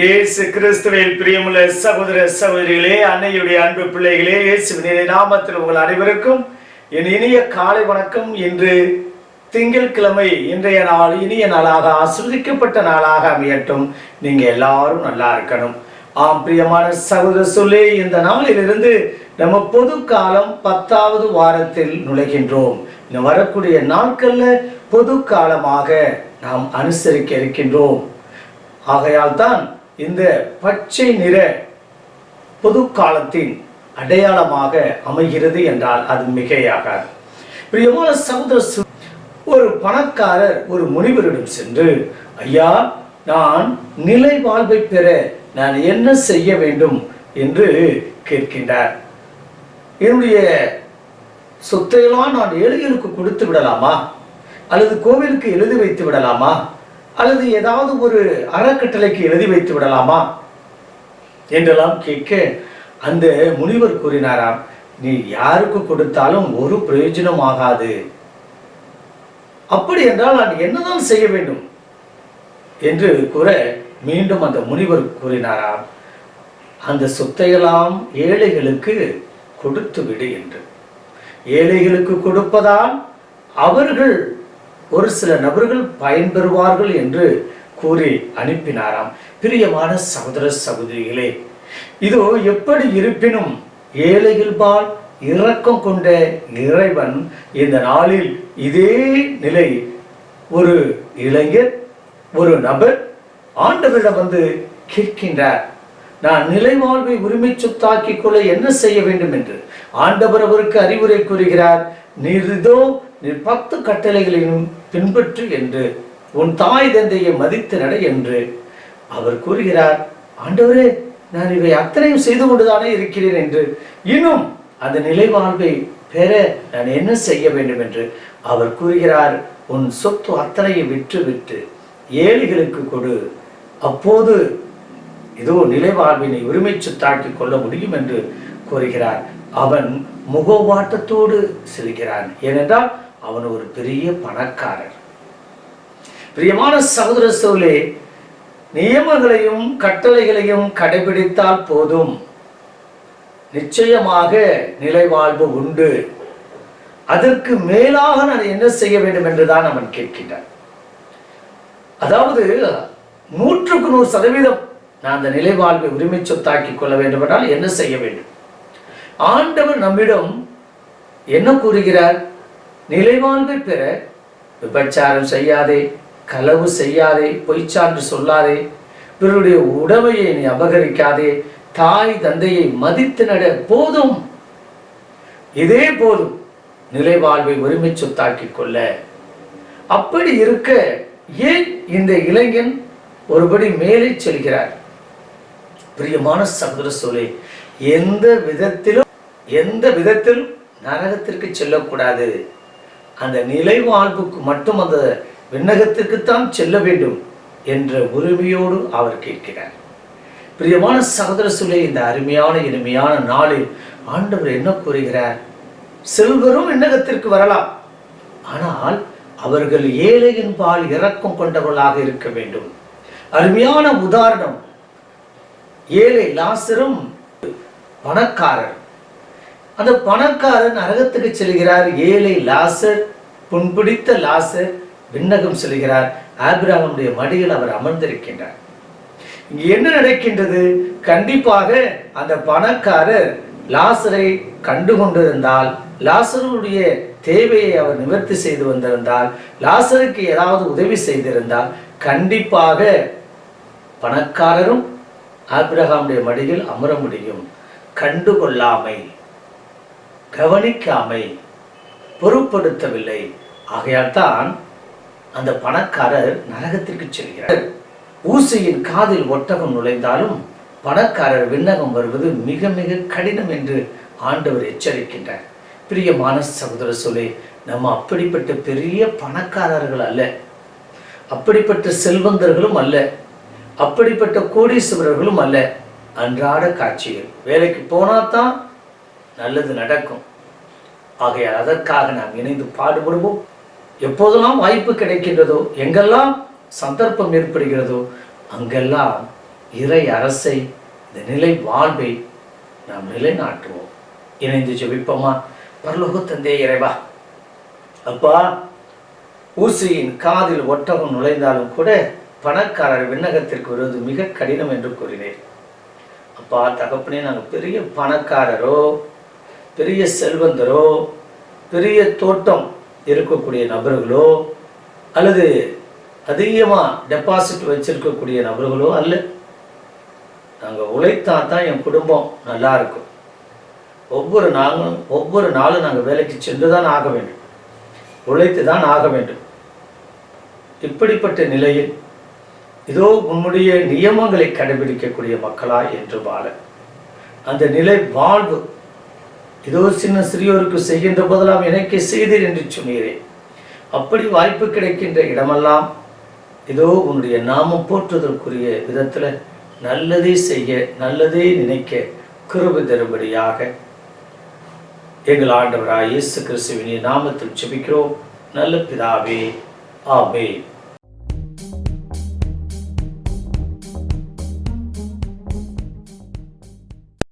இயேசு கிறிஸ்துவில் பிரியமுள்ள சகோதர சகோதரிகளே அன்னையுடைய அன்பு பிள்ளைகளே இயேசுவின் நாமத்தில் உங்கள் அனைவருக்கும் என் இனிய காலை வணக்கம். இன்று திங்கட்கிழமை இன்றைய நாள் இனிய நாளாக ஆஸ்வதிக்கப்பட்ட நாளாக அமையட்டும். நீங்க எல்லாரும் நல்லா இருக்கணும். ஆம் பிரியமான சகோதர சொல்லி இந்த நாளிலிருந்து நம்ம பொது காலம் பத்தாவது வாரத்தில் நுழைகின்றோம். இன்னும் வரக்கூடிய நாட்கள்ல பொது காலமாக நாம் அனுசரிக்க இருக்கின்றோம். ஆகையால் தான் இந்த பச்சை நிற பொது காலத்தின் அடையாளமாக அமைகிறது என்றால் அது மிகையாகாது. பிரியமான சமுதிர ஒரு பணக்காரர் ஒரு முனிவரிடம் சென்று ஐயா நான் நிலை வாழ்வை பெற நான் என்ன செய்ய வேண்டும்? என்று கேட்கின்றார். என்னுடைய சொத்தையெல்லாம் நான் ஏழைகளுக்கு கொடுத்து விடலாமா? அல்லது கோவிலுக்கு எழுதி வைத்து விடலாமா? அல்லது ஏதாவது ஒரு அறக்கட்டளைக்கு எழுதி வைத்து விடலாமா? என்றெல்லாம் கேட்க அந்த முனிவர் கூறினாராம் நீ யாருக்கு கொடுத்தாலும் ஒரு பிரயோஜனம் ஆகாது. அப்படி என்றால் நான் என்னதான் செய்ய வேண்டும்? என்று கூற மீண்டும் அந்த முனிவர் கூறினாராம் அந்த சொத்தையெல்லாம் ஏழைகளுக்கு கொடுத்து விடு என்று. ஏழைகளுக்கு கொடுப்பதால் அவர்கள் ஒரு சில நபர்கள் பயன்பெறுவார்கள் என்று கூறி அனுப்பினாராம். பிரியமான சகோதர சகோதரிகளே இதோ எப்படி இருப்பினும் ஏழைகள்பால் இரக்கம் கொண்ட இறைவன் இந்த நாளில் இதே நிலை ஒரு இளைஞர் ஒரு நபர் ஆண்டவரிடம் வந்து கேட்கின்றார். நான் நிலை வாழ்வை உரிமை சொத்தாக்கிக் கொள்ள என்ன செய்ய வேண்டும் என்று ஆண்டவர் அவருக்கு அறிவுரை கூறுகிறார். நீர் இதோ நீ பத்து கட்டளைகளையும் பின்பற்று என்று உன் தாய் தந்தையை மதித்து நட என்று அவர் கூறுகிறார். ஆண்டவரே நான் இவை அத்தனையும் செய்து கொண்டுதானே இருக்கிறேன் என்று இன்னும் அந்த நிலை வாழ்வை பெற நான் என்ன செய்ய வேண்டும் என்று அவர் கூறுகிறார். உன் சொத்து அத்தனையை விற்று விட்டு ஏழைகளுக்கு கொடு. அப்போது இதோ நிலை வாழ்வினை உரிமை சுத்தாக்கி கொள்ள முடியும் என்று கூறுகிறார். அவன் முகவாட்டத்தோடு செல்கிறான். ஏனென்றால் அவன் ஒரு பெரிய பணக்காரர் பிரியமான சகோதர சோலே நியமங்களையும் கட்டளைகளையும் கடைபிடித்தால் போதும். நிச்சயமாக நிலைவாழ்வு உண்டு. அதற்கு மேலாக நான் என்ன செய்ய வேண்டும் என்றுதான் அவன் கேட்கின்றான். அதாவது நூற்றுக்கு நூறு சதவீதம் நான் அந்த நிலைவாழ்வை உரிமை சொத்தாக்கி கொள்ள வேண்டும் என்றால் என்ன செய்ய வேண்டும்? ஆண்டவர் நம்மிடம் என்ன கூறுகிறார்? நிலைவாழ்வை பெற விபச்சாரம் செய்யாதே களவு செய்யாதே பொய்ச்சான்று சொல்லாதே பிறருடைய உடமையை நீ அபகரிக்காதே தாய் தந்தையை மதித்து நட போதும். இதே போதும் நிலைவாழ்வை ஒருமை சொத்தாக்கிக் கொள்ள. அப்படி இருக்க ஏன் இந்த இளைஞன் ஒருபடி மேலே செல்கிறார்? பிரியமான சகோதர சோலே எந்த விதத்திலும் எந்த விதத்திலும் நரகத்திற்கு செல்லக்கூடாது. அந்த நிலை வாழ்வுக்கு மட்டும் அந்த விண்ணகத்திற்குத்தான் செல்ல வேண்டும் என்ற உரிமையோடு அவர் கேட்கிறார். பிரியமான சகோதர சொல்லே இந்த அருமையான இனிமையான நாளில் ஆண்டவர் என்ன கூறுகிறார்? செல்வரும் விண்ணகத்திற்கு வரலாம். ஆனால் அவர்கள் ஏழையின் பால் இறக்கம் கொண்டவர்களாக இருக்க வேண்டும். அருமையான உதாரணம் ஏழை லாசரும் பணக்காரர். அந்த பணக்காரன் நரகத்துக்கு செல்கிறார். ஏழை லாசர் புண்பிடித்த லாசர் விண்ணகம் செல்கிறார். ஆபிரகாமுடைய மடியில் அவர் அமர்ந்திருக்கின்றார். இங்க என்ன நடக்கின்றது? கண்டிப்பாக அந்த பணக்காரர் லாசரை கண்டு கொண்டிருந்தால் லாசருடைய தேவையை அவர் நிவர்த்தி செய்து வந்திருந்தால் லாசருக்கு ஏதாவது உதவி செய்திருந்தால் கண்டிப்பாக பணக்காரரும் ஆபிரகாமுடைய மடியில் அமர முடியும். கண்டுகொள்ளாமை. கவனிக்காமை பொருட்படுத்தவில்லை. ஆகையால் தான் அந்த பணக்காரர் நரகத்திற்கு செல்கிறார். ஊசியின் காதில் ஒட்டகம் நுழைந்தாலும் பணக்காரர் விண்ணகம் வருவது மிக மிக கடினம் என்று ஆண்டவர் எச்சரிக்கின்றார். பிரியமான சகோதர சொல்லே நம்ம அப்படிப்பட்ட பெரிய பணக்காரர்கள் அல்ல. அப்படிப்பட்ட செல்வந்தர்களும் அல்ல. அப்படிப்பட்ட கோடீஸ்வரர்களும் அல்ல. அன்றாட காட்சிகள். வேலைக்கு போனால் தான் நல்லது நடக்கும். ஆகையால் அதற்காக நாம் இணைந்து பாடுபடுவோம். எப்போதெல்லாம் வாய்ப்பு கிடைக்கின்றதோ எங்கெல்லாம் சந்தர்ப்பம் ஏற்படுகிறதோ அங்கெல்லாம் இறை அரசை இந்த நிலை வாழ்வை நாம் நிலைநாட்டுவோம். இணைந்து ஜெபிப்போமா? பரலோக தந்தே இறைவா அப்பா ஊசியின் காதில் ஒட்டகம் நுழைந்தாலும் கூட பணக்காரர் விண்ணகத்திற்கு வருவது மிக கடினம் என்று கூறினேன். அப்பா தகப்பனே நாங்கள் பெரிய பணக்காரரோ பெரிய செல்வந்தரோ பெரிய தோட்டம் இருக்கக்கூடிய நபர்களோ அல்லது அதிகமாக டெபாசிட் வச்சிருக்கக்கூடிய நபர்களோ அல்ல. நாங்கள் உழைத்தா தான் என் குடும்பம் நல்லா இருக்கும். ஒவ்வொரு நாளும் ஒவ்வொரு நாளும் நாங்கள் வேலைக்கு சென்று தான் ஆக வேண்டும். உழைத்து தான் ஆக வேண்டும். இப்படிப்பட்ட நிலையில் இதோ உன்னுடைய நியமங்களை கடைபிடிக்கக்கூடிய மக்களா என்று வாழ. அந்த நிலை வாழ்வு ஏதோ சின்ன சிறியோருக்கு செய்கின்ற போதெல்லாம் எனக்கே செய்தீர் என்று சொன்னீரேன் அப்படி வாய்ப்பு கிடைக்கின்ற இடமெல்லாம் ஏதோ உன்னுடைய நாமம் போற்றுதற்குரிய விதத்தில் நல்லதே செய்ய நல்லதே நினைக்க கிருபை தரும்படியாக எங்கள் ஆண்டவராய் இயேசு கிறிஸ்துவின் நாமத்தில் செபிக்கிறோம் நல்ல பிதாவே ஆபே